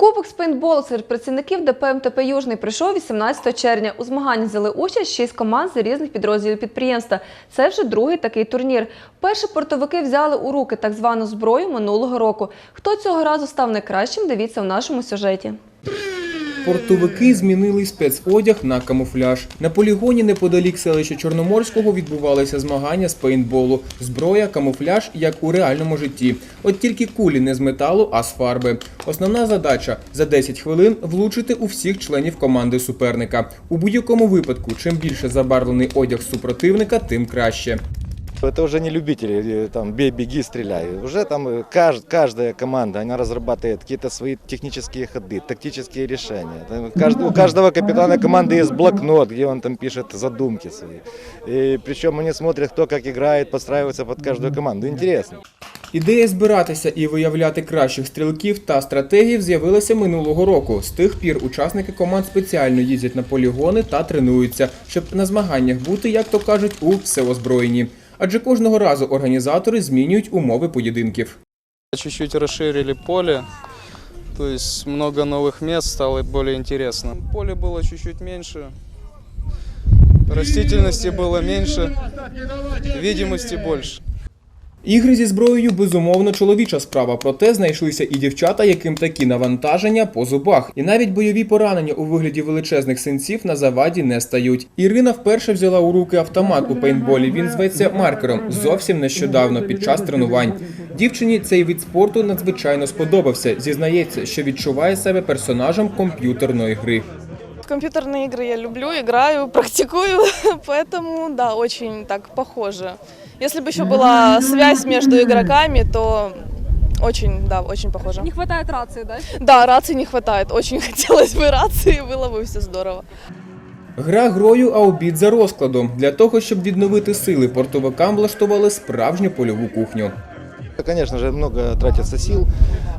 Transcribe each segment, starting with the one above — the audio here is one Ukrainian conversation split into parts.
Кубок з пейнтболу серед працівників ДП МТП Южний прийшов 18 червня. У змаганні взяли участь шість команд з різних підрозділів підприємства. Це вже другий такий турнір. Перші портовики взяли у руки так звану зброю минулого року. Хто цього разу став найкращим, дивіться в нашому сюжеті. Портовики змінили спецодяг на камуфляж. На полігоні неподалік селища Чорноморського відбувалися змагання з пейнтболу. Зброя, камуфляж, як у реальному житті. От тільки кулі не з металу, а з фарби. Основна задача за 10 хвилин влучити у всіх членів команди суперника. У будь-якому випадку, чим більше забарвлений одяг супротивника, тим краще. Это уже не любители, э, там, бей, беги, стреляй. Уже там э, кажд- каждая команда, она разрабатывает какие-то свои технические ходы, тактические решения. Там кажд- у каждого капитана команды есть блокнот, где он там пишет задумки свои. И причем они смотрят, кто как играет, подстраивается под каждую команду. Интересно. Ідея збиратися і виявляти кращих стрілків та стратегів з'явилася минулого року. З тих пір учасники команд спеціально їздять на полігони та тренуються, щоб на змаганнях бути, як то кажуть, у всеозброєнні. Адже кожного разу організатори змінюють умови поєдинків. Чуть-чуть расширили поле, то есть много новых мест, стало более интересно. Поле было чуть-чуть меньше, растительности было меньше, видимости больше. Ігри зі зброєю безумовно чоловіча справа, проте знайшлися і дівчата, яким такі навантаження по зубах. І навіть бойові поранення у вигляді величезних синців на заваді не стають. Ірина вперше взяла у руки автомат у пейнтболі. Він зветься маркером зовсім нещодавно під час тренувань. Дівчині цей вид спорту надзвичайно сподобався. Зізнається, що відчуває себе персонажем комп'ютерної гри Компьютерные игры я люблю, играю, практикую, поэтому да, очень так похоже. Если бы еще была связь между игроками, то очень, да, очень похоже. Не хватает рации, да? Да, рации не хватает, очень хотелось бы рации, было бы все здорово. Гра грою, а обід за розкладом. Для того, щоб відновити сили, портовикам влаштували справжню польову кухню. Конечно же, много тратится сил,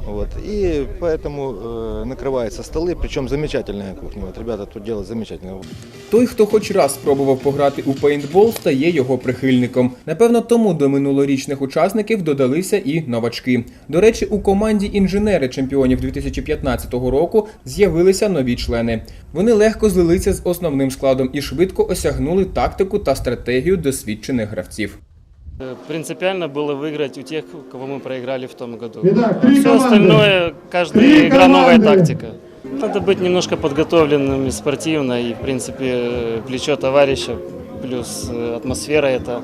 вот, и поэтому э, накрываются столы, причем замечательная кухня. Вот ребята тут делают замечательно. Той, хто хоч раз спробував пограти у пейнтбол, стає його прихильником. Напевно, тому до минулорічних учасників додалися і новачки. До речі, у команді інженери чемпіонів 2015 року з'явилися нові члени. Вони легко злилися з основним складом і швидко осягнули тактику та стратегію досвідчених гравців. Э, Принципиально было выиграть у тех, у кого мы проиграли в том году. Итак, три Все команды. остальное, каждая Три игра новая команды. тактика. Надо быть немножко подготовленными спортивно и, в принципе, э, плечо товарища плюс э, атмосфера это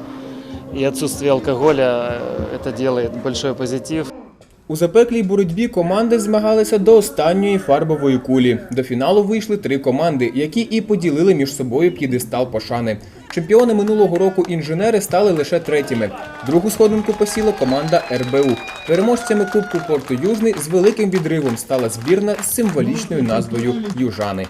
и отсутствие алкоголя э, это делает большой позитив. У запеклій боротьбі команди змагалися до останньої фарбової кулі. До фіналу вийшли три команди, які і поділили між собою п'єдестал пошани. Чемпіони минулого року інженери стали лише третіми. Другу сходинку посіла команда РБУ. Переможцями Кубку Порту Южний з великим відривом стала збірна з символічною назвою Южани.